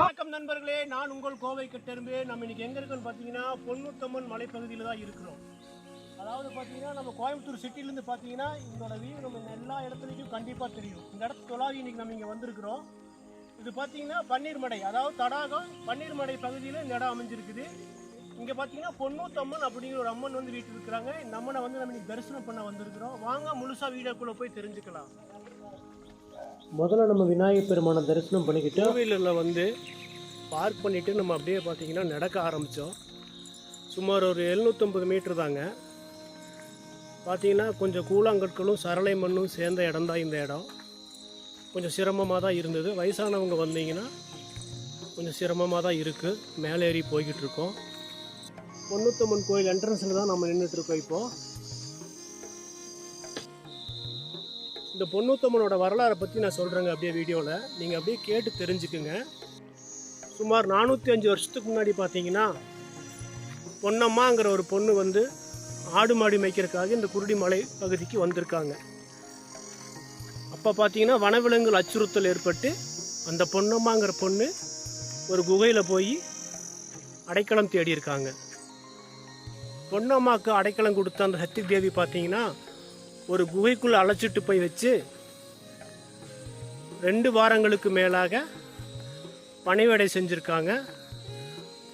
வணக்கம் நண்பர்களே நான் உங்கள் கோவை கட்டெரும்பு. நம்ம இன்னைக்கு எங்க இருக்கோம்னு பார்த்தீங்கன்னா பொன்னுத்தம்மன் மலைப்பகுதியில் தான் இருக்கிறோம். அதாவது பார்த்தீங்கன்னா நம்ம கோயம்புத்தூர் சிட்டிலேருந்து பார்த்தீங்கன்னா இதோட வியூ நம்ம எல்லா இடத்துலையும் கண்டிப்பாக தெரியும். இந்த இடத்து தொழாவி இன்னைக்கு நம்ம இங்கே வந்திருக்கிறோம். இது பார்த்தீங்கன்னா பன்னீர்மடை. அதாவது தடாகம் பன்னீர்மடை பகுதியில் இந்த இடம் அமைஞ்சிருக்குது. இங்கே பார்த்தீங்கன்னா பொன்னூத்தம்மன் அப்படிங்கிற ஒரு அம்மன் வந்து வீட்டில் இருக்கிறாங்க. இந்த அம்மனை வந்து நம்ம இன்னைக்கு தரிசனம் பண்ண வந்திருக்கிறோம். வாங்க முழுசாக வீடியோக்குள்ளே போய் தெரிஞ்சுக்கலாம். முதல்ல நம்ம விநாயகர் பெருமானை தரிசனம் பண்ணிக்கிட்டு டூ வீலரில் வந்து பார்க் பண்ணிவிட்டு நம்ம அப்படியே பார்த்தீங்கன்னா நடக்க ஆரம்பித்தோம் சுமார் ஒரு எழுநூற்றம்பது மீட்ரு தாங்க. பார்த்தீங்கன்னா கொஞ்சம் கூழாங்கற்களும் சரளை மண்ணும் சேர்ந்த இடம் தான் இந்த இடம். கொஞ்சம் சிரமமாக தான் இருந்தது. வயசானவங்க வந்தீங்கன்னா கொஞ்சம் சிரமமாக தான் இருக்குது மேலே ஏறி போய்கிட்டு இருக்கோம். பொன்னூத்தம்மன் கோயில் என்ட்ரன்ஸில் தான் நம்ம நின்றுட்டுருக்கோம் இப்போது இந்த பொன்னூத்தம்மனோட வரலாறை பற்றி நான் சொல்கிறேங்க அப்படியே வீடியோவில் நீங்கள் அப்படியே கேட்டு தெரிஞ்சுக்குங்க. சுமார் நானூற்றி அஞ்சு வருஷத்துக்கு முன்னாடி பார்த்தீங்கன்னா பொன்னம்மாங்கிற ஒரு பொண்ணு வந்து ஆடு மாடு மேய்க்கிறதுக்காக இந்த குருடி மலை பகுதிக்கு வந்திருக்காங்க. அப்போ பார்த்தீங்கன்னா வனவிலங்குகள் அச்சுறுத்தல் ஏற்பட்டு அந்த பொன்னம்மாங்கிற பொண்ணு ஒரு குகையில் போய் அடைக்கலம் தேடி இருக்காங்க பொன்னம்மாவுக்கு அடைக்கலம் கொடுத்த அந்த சக்தி தேவி பார்த்தீங்கன்னா ஒரு குகைக்குள்ளே அழைச்சிட்டு போய் வச்சு ரெண்டு வாரங்களுக்கு மேலாக பணிவடை செஞ்சுருக்காங்க.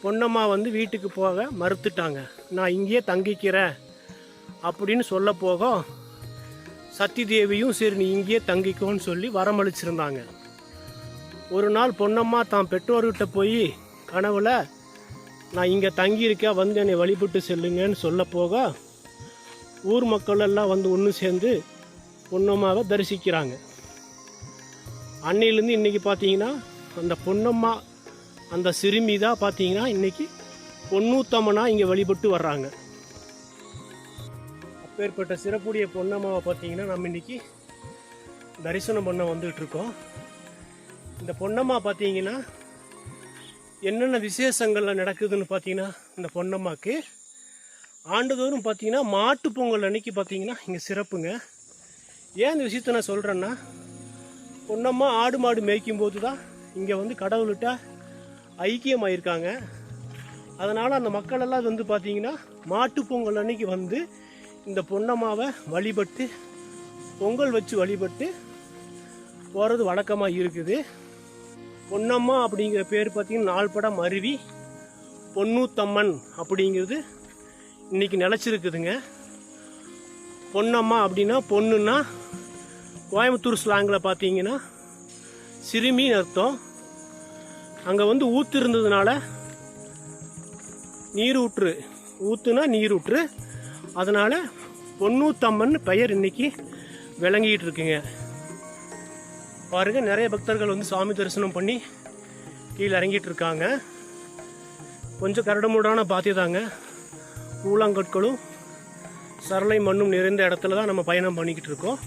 பொன்னம்மா வந்து வீட்டுக்கு போக மறுத்துட்டாங்க. நான் இங்கேயே தங்கிக்கிறேன் அப்படின்னு சொல்ல போக சத்தி தேவியும் சரி நீ இங்கேயே தங்கிக்கோன்னு சொல்லி வரமளிச்சிருந்தாங்க. ஒரு நாள் பொன்னம்மா தான் பெற்றோர்கிட்ட போய் கனவுல நான் இங்கே தங்கியிருக்கேன் வந்து என்னை வழிபட்டு செல்லுங்கன்னு சொல்ல போக ஊர் மக்கள் எல்லாம் வந்து ஒன்று சேர்ந்து பொன்னம்மாவை தரிசிக்கிறாங்க. அன்னையிலேருந்து இன்னைக்கு பார்த்தீங்கன்னா அந்த பொன்னம்மா அந்த சிறுமி தான் பார்த்தீங்கன்னா இன்னைக்கு பொன்னூத்தம்மனா இங்கே வழிபட்டு வர்றாங்க. அப்பேற்பட்ட சிறப்புடைய பொன்னம்மாவை பார்த்தீங்கன்னா நம்ம இன்னைக்கு தரிசனம் பண்ண வந்துகிட்ருக்கோம் இருக்கோம். இந்த பொன்னம்மா பார்த்தீங்கன்னா என்னென்ன விசேஷங்கள்லாம் நடக்குதுன்னு பார்த்தீங்கன்னா இந்த பொன்னம்மாக்கு ஆண்டுதோறும் பார்த்தீங்கன்னா மாட்டு பொங்கல் அன்னைக்கு பார்த்தீங்கன்னா இங்கே சிறப்புங்க. ஏன் இந்த விஷயத்த நான் சொல்கிறேன்னா பொன்னம்மா ஆடு மாடு மேய்க்கும் போது தான் இங்கே வந்து கடவுள்கிட்ட ஐக்கியமாயிருக்காங்க. அதனால் அந்த மக்கள் எல்லாம் வந்து பார்த்தீங்கன்னா மாட்டு பொங்கல் அன்னைக்கு வந்து இந்த பொன்னம்மாவை வழிபட்டு பொங்கல் வச்சு வழிபட்டு போகிறது வழக்கமாக இருக்குது. பொன்னம்மா அப்படிங்கிற பேர் பார்த்தீங்கன்னா நாள்படம் அருவி பொன்னூத்தம்மன் அப்படிங்கிறது இன்றைக்கி நிலச்சிருக்குதுங்க. பொன்னம்மா அப்படின்னா பொண்ணுன்னா கோயம்புத்தூர் ஸ்லாங்கில் பார்த்தீங்கன்னா சிறுமின்னு அர்த்தம். அங்கே வந்து ஊற்று இருந்ததுனால நீரூற்று. ஊற்றுனா நீரூற்று. அதனால் பொன்னூத்தம்மன் பெயர் இன்னைக்கு விளங்கிட்டு இருக்குங்க. பாருங்க நிறைய பக்தர்கள் வந்து சாமி தரிசனம் பண்ணி கீழே இறங்கிட்டு இருக்காங்க. கொஞ்சம் கரடமுடான பாத்தியதாங்க. கூழாங்கற்களும் சரளை மண்ணும் நிறைந்த இடத்துல தான் நம்ம பயணம் பண்ணிக்கிட்டு இருக்கோம்.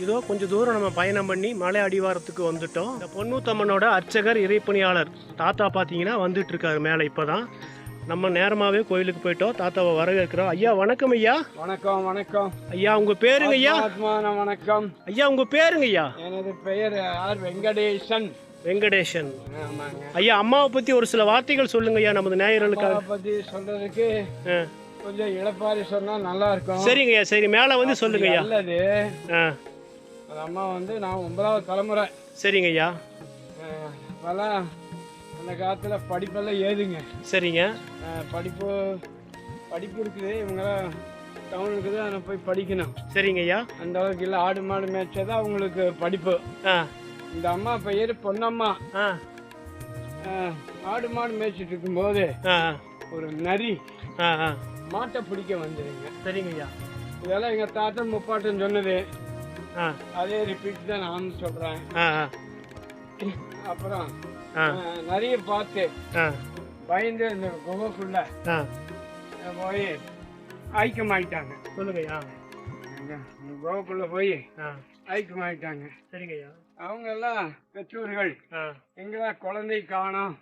இதோ கொஞ்சம் தூரம் நம்ம பயணம் பண்ணி மலை அடிவாரத்துக்கு வந்துட்டோம். இந்த பொன்னூத்தம்மனோட அர்ச்சகர் இறைப்பணியாளர் தாத்தா பார்த்தீங்கன்னா வந்துட்டு இருக்காரு மேலே இப்போதான். நம்ம நேரமாகவே கோயிலுக்கு போயிட்டோம். தாத்தாவை வரவேற்கிறோம். ஐயா வணக்கம் ஐயா. வணக்கம் வணக்கம். ஐயா உங்க பேருங்க ஐயா. வணக்கம். ஐயா உங்க பேருங்க ஐயா. எனது பெயர் ஆர் வெங்கடேசன். வெங்கடேசன் ஆமாங்க. ஐயா அம்மாவை பத்தி ஒரு சில வார்த்தைகள் சொல்லுங்க ஐயா நமது நேயர்களுக்காக. பத்தி சொல்றதுக்கு. கொஞ்சம் இளப்பாரி சொன்னா நல்லா இருக்கும் சரிங்க ஐயா சரி மேலே வந்து சொல்லுங்க ஐயா நல்லது அந்த அம்மா வந்து நான் ஒன்பதாவது தலைமுறை. சரிங்க ஐயா அப்பெல்லாம் அந்த காலத்துல படிப்பெல்லாம் ஏதுங்க. சரிங்க. படிப்பு படிப்பு இருக்குது. இவங்கெல்லாம் டவுனுக்கு தான் போய் படிக்கணும். சரிங்க ஐயா அந்த அளவுக்கு இல்லை. ஆடு மாடு மேய்ச்சதான் அவங்களுக்கு படிப்பு. ஆ. இந்த அம்மா பெயர் பொன்னம்மா. ஆடு மாடு மேய்ச்சிட்டு இருக்கும்போது ஒரு நரி மாட்டை பிடிக்க வந்துடுங்க சரிங்க ஐயா. இதெல்லாம் எங்க தாத்தா முப்பாட்டன் சொன்னது. அதே ரிப்பீட் தான் நானும் சொல்றேன். அப்புறம் நரிய பார்த்து பயந்து இந்த குகைக்குள்ள போய் ஐக்கியமாயிட்டாங்க சொல்லுங்க ஐயா. இந்த குகைக்குள்ள போய் ஐக்கியமாயிட்டாங்க சரிங்க ஐயா. அவங்க எல்லாம் பெற்றோர்கள். ஆ. எங்கடா குழந்தை காணோம்.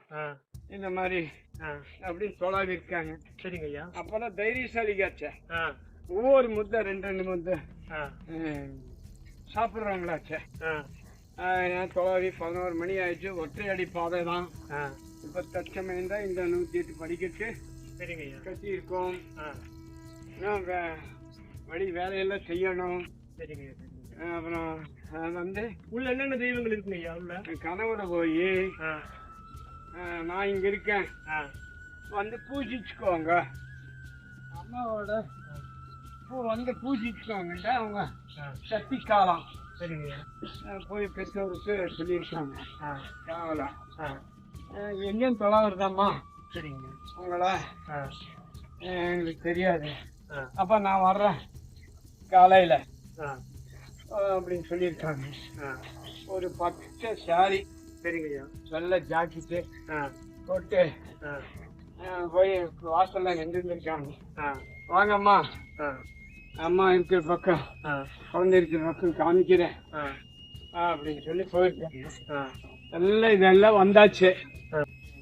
இந்த மாதிரி அப்படின்னு சொல்லாம இருக்காங்க. சரிங்க ஐயா. அப்பதான் தைரியசாலி காச்ச ஆ. ஒவ்வொரு முத்தை ரெண்டு ரெண்டு முத்தை ஆ. தொலைவி பதினோரு மணி ஆயிடுச்சு. ஒற்றை அடி பாதை தான். இப்போ தற்சமயம் தான் இந்த நூற்றி எட்டு படிக்கட்டு. இன்னும் வே- வழி வேலையெல்லாம் செய்யணும். சரிங்க அப்புறம் வந்து உள்ள என்னென்ன தெய்வங்கள் இருக்குங்க ஐயா உள்ள? கனவுல போய் நான் இங்கே இருக்கேன். வந்து பூஜிச்சுக்கோங்க. அம்மாவோட பூ வந்து பூஜிச்சுக்கோங்கன்ட்டு அவங்க சக்தி காலம் சரிங்க போய் பெற்றோருக்கு சொல்லியிருக்காங்க. காவலாம் எங்கேயும் தொலைவுறதாம்மா சரிங்க. உங்கள எங்களுக்கு தெரியாது. அப்போ நான் வர்றேன் காலையில். ஆ. அப்படின்னு சொல்லியிருக்காங்க. ஆ ஒரு பச்சை சாரி சரிங்க ஐயா வெள்ளை ஜாக்கெட்டு போட்டு போய் வாசல்ல ஆ. வாங்கம்மா ஆ. அம்மா இருக்கிற பக்கம் குழந்தை இருக்கிற பக்கம் காமிக்கிறேன். ஆ. ஆ, அப்படின்னு சொல்லி போயிருக்காங்க. ஆ. எல்லாம் இதெல்லாம் வந்தாச்சு.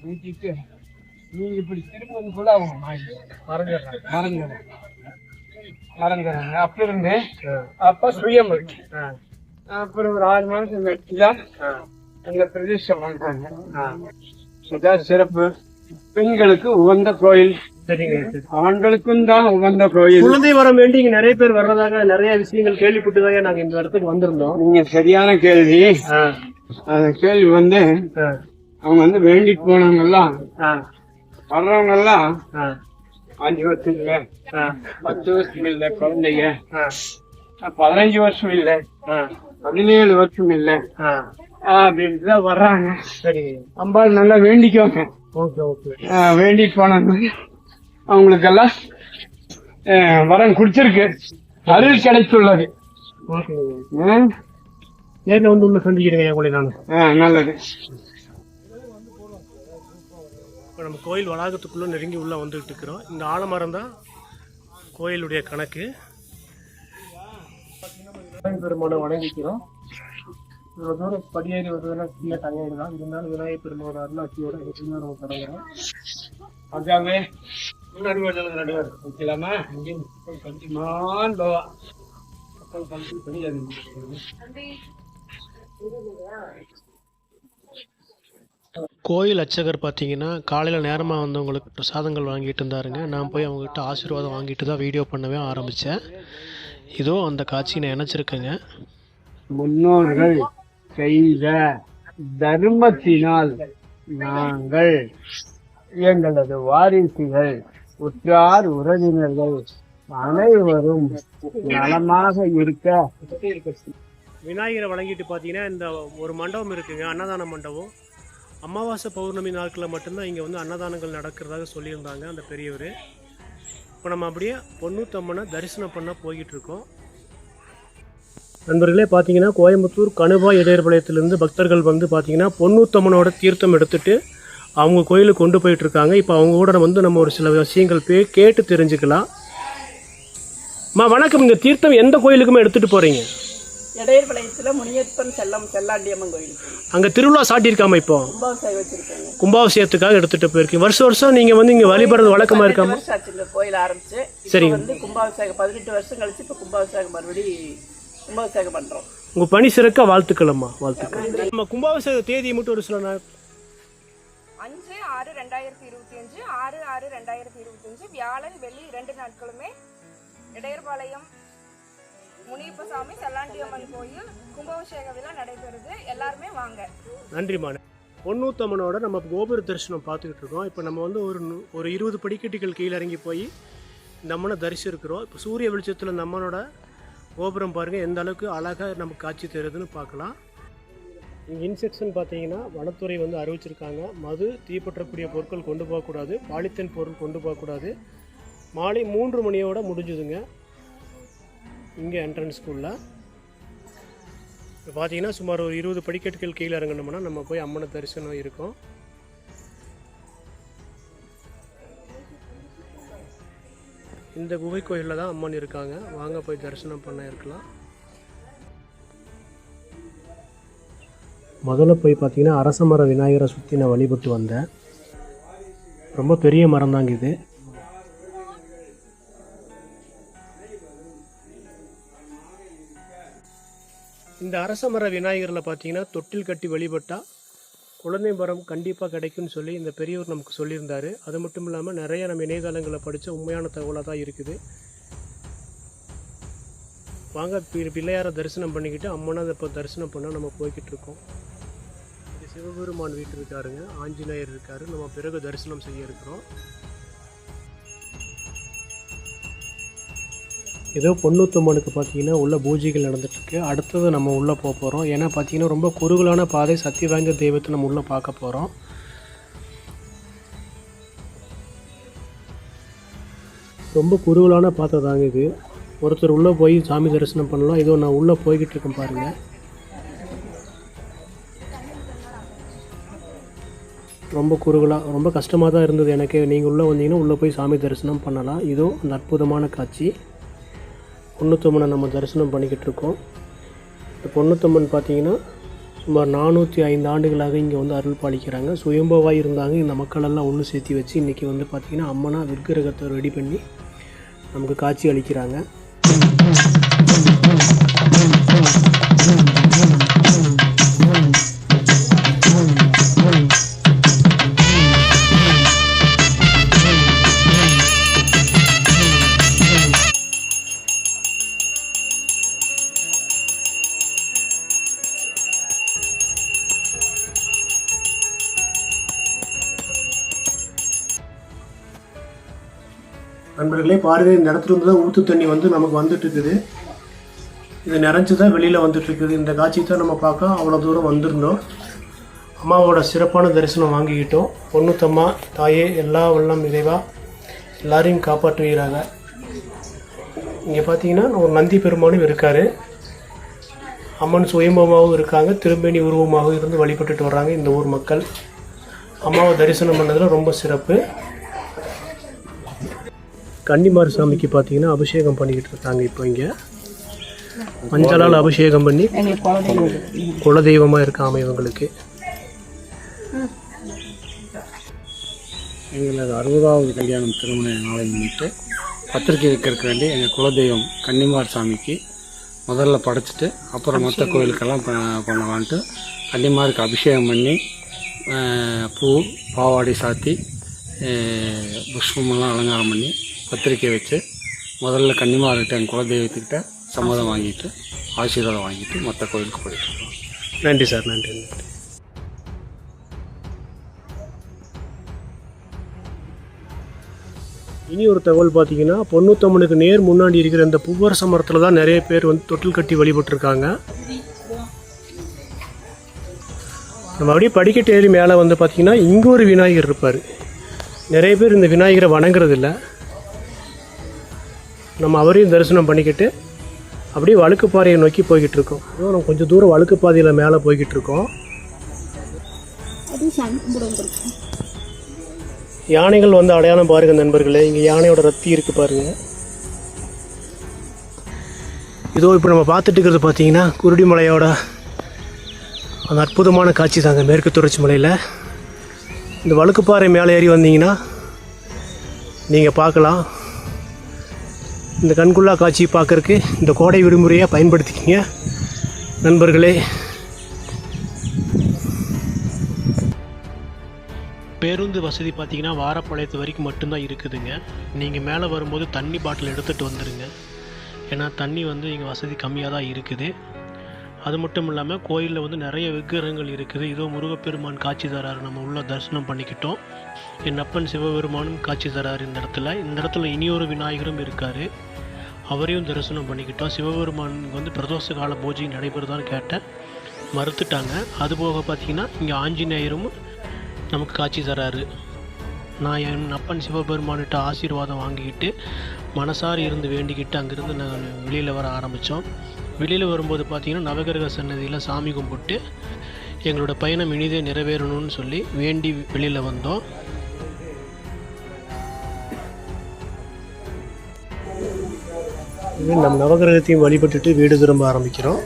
வீட்டுக்கு நீங்க இப்படி திரும்புவது கூட அவங்க மறந்துடுறேன். மறந்துடுறேன். மறந்துடுறாங்க அப்ப இருந்து அப்ப சுயம் இருக்கு. அப்புறம் ஒரு ஆறு கழிச்சுதான் ஆ. அந்த பிரதிஷ்டை பண்றாங்க இதான் சிறப்பு. பெண்களுக்கு உகந்த கோயில். ஆண்களுக்கும் தான் உகந்த கோயில். குழந்தை வரம் வேண்டி இங்க நிறைய பேர் வர்றதாக நிறைய விஷயங்கள் கேள்விப்பட்டுதான் நாங்க இந்த இடத்துக்கு வந்திருந்தோம். நீங்க சரியான கேள்வி. அந்த கேள்வி வந்து அவங்க வந்து வேண்டிட்டு போனவங்க எல்லாம் அஞ்சு வருஷம் இல்ல பத்து வருஷம் இல்ல குழந்தைங்க ஆ பதினஞ்சு வருஷம் இல்ல பதினேழு வருஷம் இல்ல ஆ அப்படின்ட்டு தான் வர்றாங்க. சரிங்க அம்பாள் நல்லா வேண்டிக்கோங்க. Okay okay. வேண்டிட்டு போனவங்க அவங்களுக்கெல்லாம் வரம் குடிச்சிருக்கு. அருள் கிடைத்துள்ளது? நேரில் வந்து உங்களை நான். ஆ, நல்லது. இப்போ நம்ம கோயில் வளாகத்துக்குள்ளே நெருங்கி உள்ளே வந்துகிட்டு இருக்கிறோம். இந்த ஆலமரம் தான் கோயிலுடைய கணக்கு. பெருமானை வணங்கிக்கிறோம். இவ்வளோ தூரம் படியேறி வருதுன்னா சின்ன டயர்டு தான். இருந்தாலும் விநாயகர் பெருமானோட அருளாட்சியோட எப்படின்னா நம்ம தொடங்குறோம் அதாவே முன்னாடி கொஞ்சம் நடுவர் வைக்கலாமா? மான் பவா. கோயில் அர்ச்சகர் பார்த்தீங்கன்னா காலையில் நேரமாக வந்தவங்களுக்கு பிரசாதங்கள் வாங்கிட்டு இருந்தாருங்க. நான் போய் அவங்ககிட்ட ஆசீர்வாதம் வாங்கிட்டு தான் வீடியோ பண்ணவே ஆரம்பித்தேன் இதோ அந்த காட்சியை நான் இணைச்சிருக்கேங்க. முன்னோர்கள் செய்த தர்மத்தினால் நாங்கள் எங்களது வாரிசுகள் உற்றார் உறவினர்கள் அனைவரும் நலமாக இருக்க விநாயகரை வழங்கிட்டு பார்த்தீங்கன்னா இந்த ஒரு மண்டபம் இருக்குங்க அன்னதான மண்டபம். அமாவாசை பௌர்ணமி நாட்களில் மட்டும்தான் இங்கே வந்து அன்னதானங்கள் நடக்கிறதாக சொல்லியிருந்தாங்க அந்த பெரியவர். இப்போ நம்ம அப்படியே பொண்ணூத்தம்மனை தரிசனம் பண்ண போய்கிட்டு இருக்கோம் நண்பர்களே பார்த்தீங்கன்னா கோயம்புத்தூர் கணுவா இடையர்பாளையத்திலேருந்து பக்தர்கள் வந்து பார்த்தீங்கன்னா பொன்னூத்தம்மனோட தீர்த்தம் எடுத்துட்டு அவங்க கோயிலுக்கு கொண்டு போயிட்டுருக்காங்க. இப்போ அவங்க கூட வந்து நம்ம ஒரு சில விஷயங்கள் போய் கேட்டு தெரிஞ்சுக்கலாம். அம்மா வணக்கம். இந்த தீர்த்தம் எந்த கோயிலுக்குமே எடுத்துகிட்டு போகிறீங்க போறீங்க இடையர்பாளையத்துல முனியப்பன் செல்லம் செல்லாண்டியம்மன் கோயிலுக்கு அங்க திருவிழா சாட்டியிருக்காம இப்போ? கும்பாபிஷேகம் வச்சிருக்காங்க. கும்பாபிஷேகத்துக்காக எடுத்துட்டு போயிருக்கீங்க. வருஷம் வருஷம் நீங்க வந்து இங்க வழிபடுறது வழக்கமா இருக்காம? ஆச்சு கோயில் ஆரம்பிச்சு. இப்போ சரிங்க. வந்து கும்பாபிஷேகம் பதினெட்டு வருஷம் கழிச்சு இப்போ கும்பாபிஷேகம் மறுபடி கும்பாபிஷேகம் பண்றோம். உங்க பணி சிறக்க வாழ்த்துக்களம்மா வாழ்த்துக்கள். நம்ம கும்பாபிஷேக தேதியை மட்டும் ஒரு சில நாள். அஞ்சு ஆறு ரெண்டாயிரத்தி இருபத்தி அஞ்சு ஆறு ஆறு ரெண்டாயிரத்தி இருபத்தி அஞ்சு வியாழன் வெள்ளி இரண்டு நாட்களுமே இடையர்பாளையம் முனியப்பசாமி செல்லாண்டியம்மன் கோயில் கும்பாபிஷேக விழா நடைபெறுது. எல்லாருமே வாங்க. நன்றிம்மா பொன்னூத்தம்மனோட நம்ம கோபுர தரிசனம் பார்த்துக்கிட்டு இருக்கோம். இப்போ நம்ம வந்து ஒரு ஒரு இருபது படிக்கட்டுகள் கீழே இறங்கி போய் இந்த அம்மனை தரிசிருக்கிறோம் இப்போ சூரிய வெளிச்சத்தில் இந்த அம்மனோட கோபுரம் பாருங்கள் எந்த அளவுக்கு அழகாக நமக்கு காட்சி தருதுன்னு பார்க்கலாம். இங்கே இன்செக்ஷன் பார்த்தீங்கன்னா வனத்துறை வந்து அறிவிச்சிருக்காங்க. மது தீப்பற்றக்கூடிய பொருட்கள் கொண்டு போகக்கூடாது. பாலித்தீன் பொருள் கொண்டு போகக்கூடாது. மாலை மூன்று மணியோட முடிஞ்சுதுங்க. இங்கே என்ட்ரன்ஸ் ஸ்கூலில் இப்போ பார்த்தீங்கன்னா சுமார் ஒரு இருபது படிக்கட்டுகள் கீழே இறங்கணும்னா நம்ம போய் அம்மனை தரிசனம் இருக்கும். இந்த குகை கோயிலில் தான் அம்மன் இருக்காங்க. வாங்க போய் தரிசனம் பண்ண இருக்கலாம். முதல்ல போய் பார்த்தீங்கன்னா அரச மர விநாயகரை சுற்றி நான் வழிபட்டு வந்தேன். ரொம்ப பெரிய மரம் தாங்க இது. இந்த அரச மர விநாயகரில் பார்த்தீங்கன்னா தொட்டில் கட்டி வழிபட்டால் குழந்தை மரம் கண்டிப்பாக கிடைக்கும்னு சொல்லி இந்த பெரியவர் நமக்கு சொல்லியிருந்தார். அது மட்டும் இல்லாமல் நிறைய நம்ம இணையதளங்களில் படித்த உண்மையான தகவலாக தான் இருக்குது. வாங்க பிள்ளையாரை தரிசனம் பண்ணிக்கிட்டு அம்மனை இப்போ தரிசனம் பண்ண நம்ம போய்கிட்டு இருக்கோம். இது சிவபெருமான் வீட்டு இருக்காருங்க. ஆஞ்சநேயர் இருக்காரு. நம்ம பிறகு தரிசனம் செய்ய இருக்கிறோம். ஏதோ பொண்ணூத்தம்மனுக்கு பார்த்தீங்கன்னா உள்ள பூஜைகள் நடந்துட்டுருக்கு. அடுத்தது நம்ம உள்ளே போக போகிறோம் ஏன்னா பார்த்தீங்கன்னா ரொம்ப குறுகலான பாதை சக்தி வாய்ந்த தெய்வத்தை நம்ம உள்ளே பார்க்க போகிறோம் ரொம்ப குறுகலான பாதை தாங்க இது. ஒருத்தர் உள்ளே போய் சாமி தரிசனம் பண்ணலாம். இதோ நான் உள்ளே போய்கிட்டு இருக்கேன் பாருங்கள் ரொம்ப குறுகலாக ரொம்ப கஷ்டமாக தான் இருந்தது எனக்கு. நீங்கள் உள்ளே வந்தீங்கன்னா உள்ளே போய் சாமி தரிசனம் பண்ணலாம். இதோ அந்த அற்புதமான காட்சி. பொண்ணுத்தம்மனை நம்ம தரிசனம் பண்ணிக்கிட்டு இருக்கோம். இந்த பொண்ணுத்தம்மன் பார்த்தீங்கன்னா சுமார் நானூற்றி ஐந்து ஆண்டுகளாக இங்கே வந்து அருள் பாலிக்கிறாங்க. சுயம்பவாக இருந்தாங்க. இந்த மக்களெல்லாம் ஒன்று சேர்த்து வச்சு இன்றைக்கி வந்து பார்த்திங்கன்னா அம்மனா விக்கிரகத்தை ரெடி பண்ணி நமக்கு காட்சி அளிக்கிறாங்க. நண்பர்களே பாருங்க இந்த இடத்துல இருந்து தான் ஊற்று தண்ணி வந்து நமக்கு வந்துட்டு இருக்குது இது நிறைஞ்சு தான் வெளியில் வந்துட்டு இருக்குது இந்த காட்சி தான் நம்ம பார்க்க அவ்வளோ தூரம் வந்திருந்தோம். அம்மாவோட சிறப்பான தரிசனம் வாங்கிக்கிட்டோம். பொண்ணுத்தம்மா தாயே எல்லா வல்லம் இறைவா எல்லாரையும் காப்பாற்றுகிறாங்க இங்கே பார்த்தீங்கன்னா ஒரு நந்தி பெருமானும் இருக்கார். அம்மன் சுயம்பமாகவும் இருக்காங்க. திரும்பேணி உருவமாகவும் இருந்து வழிபட்டுட்டு வர்றாங்க இந்த ஊர் மக்கள். அம்மாவை தரிசனம் பண்ணதில் ரொம்ப சிறப்பு. கன்னிமார் சாமிக்கு பார்த்தீங்கன்னா அபிஷேகம் பண்ணிக்கிட்டு இருக்காங்க இப்போ இங்கே. மஞ்சளால் அபிஷேகம் பண்ணி குலதெய்வமாக இருக்காம இவங்களுக்கு. எங்களது அறுபதாவது கல்யாணம் திருமண நாளை முன்னிட்டு பத்திரிக்கை வைக்கிறதுக்கு வேண்டி எங்கள் குலதெய்வம் கன்னிமார் சாமிக்கு முதல்ல படைச்சிட்டு அப்புறம் மற்ற கோயிலுக்கெல்லாம் பண்ணலான்ட்டு கன்னிமாருக்கு அபிஷேகம் பண்ணி பூ பாவாடை சாத்தி புஷ்பமெல்லாம் அலங்காரம் பண்ணி பத்திரிக்கை வச்சு முதல்ல கன்னிமார்கிட்ட என் குலதெய்வத்துக்கிட்ட சம்மதம் வாங்கிட்டு ஆசீர்வாதம் வாங்கிட்டு மற்ற கோயிலுக்கு போயிட்டு நன்றி சார் நன்றி நன்றி. இனி ஒரு தகவல் பார்த்தீங்கன்னா பொண்ணூத்தம்மனுக்கு நேர் முன்னாடி இருக்கிற இந்த பூவரச மரத்தில் தான் நிறைய பேர் வந்து தொட்டில் கட்டி வழிபட்டிருக்காங்க. நம்ம அப்படியே படிக்கட்டு ஏறி மேலே வந்து பார்த்திங்கன்னா இங்கே ஒரு விநாயகர் இருப்பார். நிறைய பேர் இந்த விநாயகரை வணங்குறதில்ல. நம்ம அவரையும் தரிசனம் பண்ணிக்கிட்டு அப்படியே வழுக்குப்பாறையை நோக்கி போய்கிட்டு இருக்கோம் நம்ம கொஞ்சம் தூரம் வழுக்குப்பாதையில் மேலே போய்கிட்டு இருக்கோம் யானைகள் வந்து அடையாளம் பாருங்கள் நண்பர்களே இங்கே யானையோட ரத்தி இருக்குது பாருங்கள் இதோ இப்போ நம்ம பார்த்துட்டு இருக்கிறது பார்த்தீங்கன்னா குருடிமலையோட அந்த அற்புதமான காட்சி தாங்க மேற்கு தொடர்ச்சி மலையில். இந்த வழுக்குப்பாறை மேலே ஏறி வந்தீங்கன்னா நீங்கள் பார்க்கலாம். இந்த கண்குள்ளா காட்சி பார்க்கறக்கு இந்த கோடை விடுமுறையாக பயன்படுத்திக்கிங்க. நண்பர்களே. பேருந்து வசதி பார்த்தீங்கன்னா வாரப்பாளையத்து வரைக்கும் மட்டும்தான் இருக்குதுங்க. நீங்கள் மேலே வரும்போது தண்ணி பாட்டில் எடுத்துகிட்டு வந்துடுங்க ஏன்னா தண்ணி வந்து இங்கே வசதி கம்மியாக தான் இருக்குது. அது மட்டும் இல்லாமல் கோயிலில் வந்து நிறைய விக்கிரகங்கள் இருக்குது. இதோ முருகப்பெருமான் காட்சி தராரு. நம்ம உள்ள தரிசனம் பண்ணிக்கிட்டோம். என் அப்பன் சிவபெருமானும் காட்சி தராரு இந்த இடத்துல. இந்த இடத்துல இனியொரு விநாயகரும் இருக்கார். அவரையும் தரிசனம் பண்ணிக்கிட்டோம். சிவபெருமானுக்கு வந்து பிரதோஷ கால பூஜை நடைபெறுதான்னு கேட்டேன். மறுத்துட்டாங்க. அதுபோக பார்த்திங்கன்னா இங்கே ஆஞ்சநேயரும் நமக்கு காட்சி தராரு. நான் என் அப்பன் சிவபெருமான்கிட்ட ஆசீர்வாதம் வாங்கிக்கிட்டு மனசார இருந்து வேண்டிக்கிட்டு அங்கேருந்து நான் வெளியில் வர ஆரம்பித்தோம் வெளியில் வரும்போது பார்த்தீங்கன்னா நவகிரக சன்னதியில் சாமி கும்பிட்டு எங்களோட பயணம் இனிதே நிறைவேறணும்னு சொல்லி வேண்டி வெளியில் வந்தோம். நம்ம நவகிரகத்தையும் வழிபட்டுட்டு வீடு திரும்ப ஆரம்பிக்கிறோம்.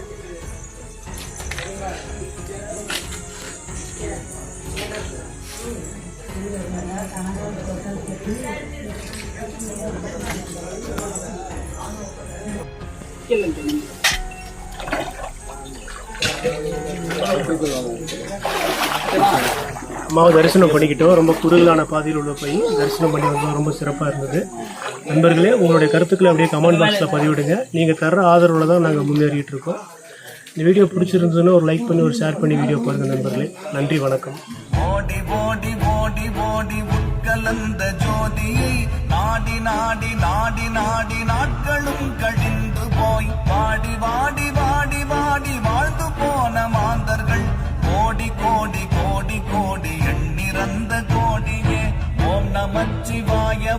அம்மாவை தரிசனம் பண்ணிக்கிட்டோம். ரொம்ப குறுகலான பாதையில் உள்ள போய் தரிசனம் பண்ணி வந்தோம். ரொம்ப சிறப்பாக இருந்தது. நண்பர்களே உங்களுடைய கருத்துக்களை அப்படியே கமெண்ட் பாக்ஸில் பதிவிடுங்க. நீங்கள் தர ஆதரவில் தான் நாங்கள் முன்னேறிட்டு இருக்கோம். இந்த வீடியோ பிடிச்சிருந்ததுன்னா ஒரு லைக் பண்ணி ஒரு ஷேர் பண்ணி வீடியோ பாருங்கள் நண்பர்களே. நன்றி வணக்கம். ஓடி ஓடி ஓடி ஓடி உட்கலந்த ஜோதியை நாடி நாடி நாடி நாடி நாட்களும் கழிந்து போய் வாடி வாடி வாடி வாடி வாழ்ந்து போன மாந்தர்கள். கோடி கோடி கோடி கோடி எண்ணிறந்த கோடியே. ஓம் நமச்சிவாய